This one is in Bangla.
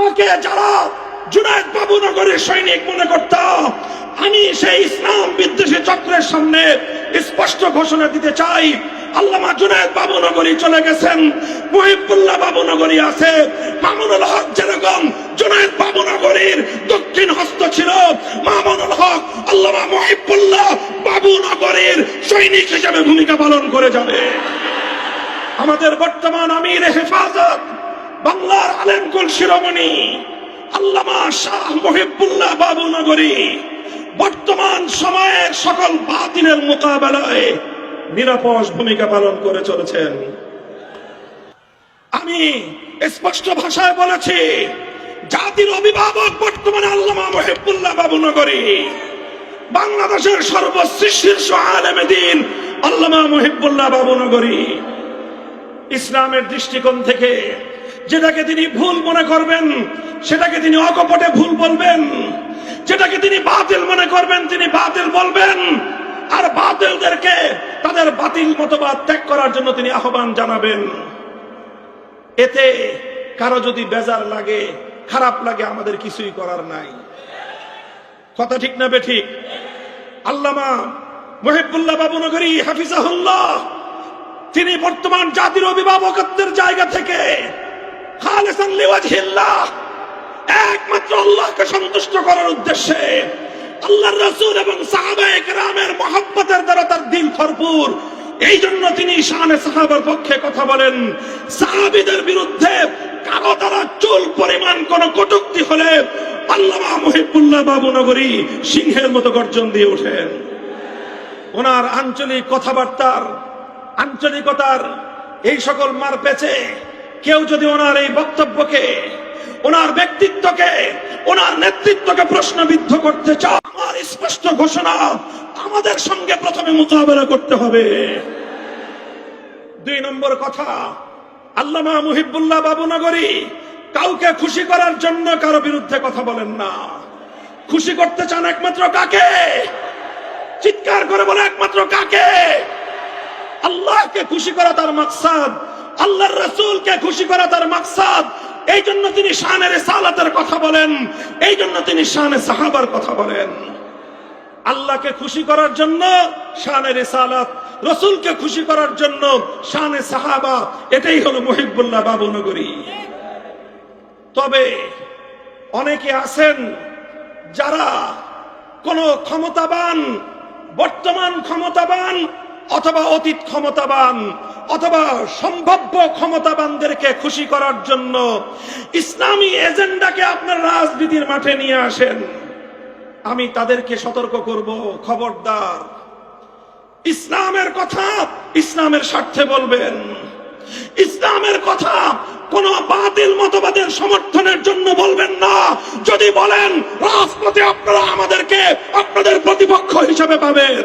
আমাকে যারা জুনায়দ বাবুনগরের সৈনিক মনে করত, আমি সেই ইসলাম বিদ্বেষী চক্রের সামনে স্পষ্ট ঘোষণা দিতে চাই। আল্লামা জুনায়দ বাবুনগরী চলে গেছেন, মুহিবুল্লাহ বাবুনগরী আছে, মামুনুল হক যেরকম জুনায়দ বাবুনগরীর দক্ষিণ হস্ত ছিল, মামুনুল হক আল্লামা মুহিবুল্লাহ বাবুনগরীর সৈনিক হিসেবে ভূমিকা পালন করে যাবে। আমাদের বর্তমান আমির হেফাজত বাংলার আলেমকুল শিরোমণি, আল্লামা শাহ মহিবুল্লাহ বাবু নগরী, বর্তমান সময়ের সকল বাতিলের মোকাবেলায় নিরাপদ ভূমিকা পালন করে চলেছেন। আমি স্পষ্ট ভাষায় বলেছি, জাতির অভিভাবক বর্তমানে আল্লামা মহিবুল্লাহ বাবু নগরী, বাংলাদেশের সর্বশীর্ষ আলেমে দিন আল্লামা মহিবুল্লাহ বাবু নগরী। ইসলামের দৃষ্টিকোণ থেকে যেটাকে তিনি ভুল মনে করবেন, সেটাকে তিনি অকপটে ভুল বলবেন। যেটাকে তিনি বাতিল মনে করবেন, তিনি বাতিল বলবেন। আর বাতিলদেরকে তাদের বাতিল মতবাদ ত্যাগ করার জন্য তিনি আহ্বান জানাবেন। এতে কারও যদি বেজার লাগে, খারাপ লাগে, আমাদের কিছুই করার নাই। কথা ঠিক না বেঠিক আল্লামা মহিবুল্লাহ বাবু নগরী হাফিজাহুল্লাহ, তিনি বর্তমান জাতির অভিভাবকত্বের জায়গা থেকে একমাত্র আল্লাহকে সন্তুষ্ট করার উদ্দেশ্যে আল্লাহর রাসূল এবং সাহাবায়ে কেরামের মহব্বতের দ্বারা তার দিল ভরপুর। এই জন্য তিনি শানে সাহাবার পক্ষে কথা বলেন। সাহাবীদের বিরুদ্ধে কারও দ্বারা চুল পরিমাণ কোন কটুক্তি হলে আল্লামা মহিবুল্লাহ বাবু নগরী সিংহের মতো গর্জন দিয়ে ওঠেন। ওনার আঞ্চলিক কথাবার্তার আঞ্চলিকতার এই সকল মার পেছে কেউ যদি ওনার এই বক্তব্যকে, ওনার ব্যক্তিত্বকে, ওনার নেতৃত্বকে প্রশ্নবিদ্ধ করতে চায়, আমার স্পষ্ট ঘোষণা, আমাদের সঙ্গে প্রথমে মোকাবেলা করতে হবে। দুই নম্বর কথা, আল্লামা মুহিবুল্লাহ বাবুনগরী কাউকে খুশি করার জন্য কারও বিরুদ্ধে কথা বলেন না। খুশি করতে চান একমাত্র কাকে? চিৎকার করে বলে একমাত্র কাকে? আল্লাহকে খুশি করা তার মাকসাদ আল্লাহর রসুলকে খুশি করা তার মাকসাদ। এই জন্য তিনি শানের সালাতের কথা বলেন। এই জন্য তিনি শানে সাহাবার কথা বলেন। আল্লাহকে খুশি করার জন্য শানের সালাত রসুলকে খুশি করার জন্য শানে সাহাবা, এটাই হলো মহিবুল্লাহ বাবু নগরী। তবে অনেকে আছেন যারা কোন ক্ষমতাবান, বর্তমান ক্ষমতাবান অথবা অতীত ক্ষমতাবান অথবা সম্ভাব্য ক্ষমতাবানদেরকে খুশি করার জন্য ইসলামী এজেন্ডাকে আপনার রাজনীতির মাঠে নিয়ে আসেন। আমি তাদেরকে সতর্ক করব, খবরদার। ইসলামের কথা ইসলামের স্বার্থে বলবেন। ইসলামের কথা কোন বাতিল মতবাদের সমর্থনের জন্য বলবেন না। যদি বলেন, রাজপথে আপনারা আমাদেরকে আপনাদের প্রতিপক্ষ হিসেবে পাবেন।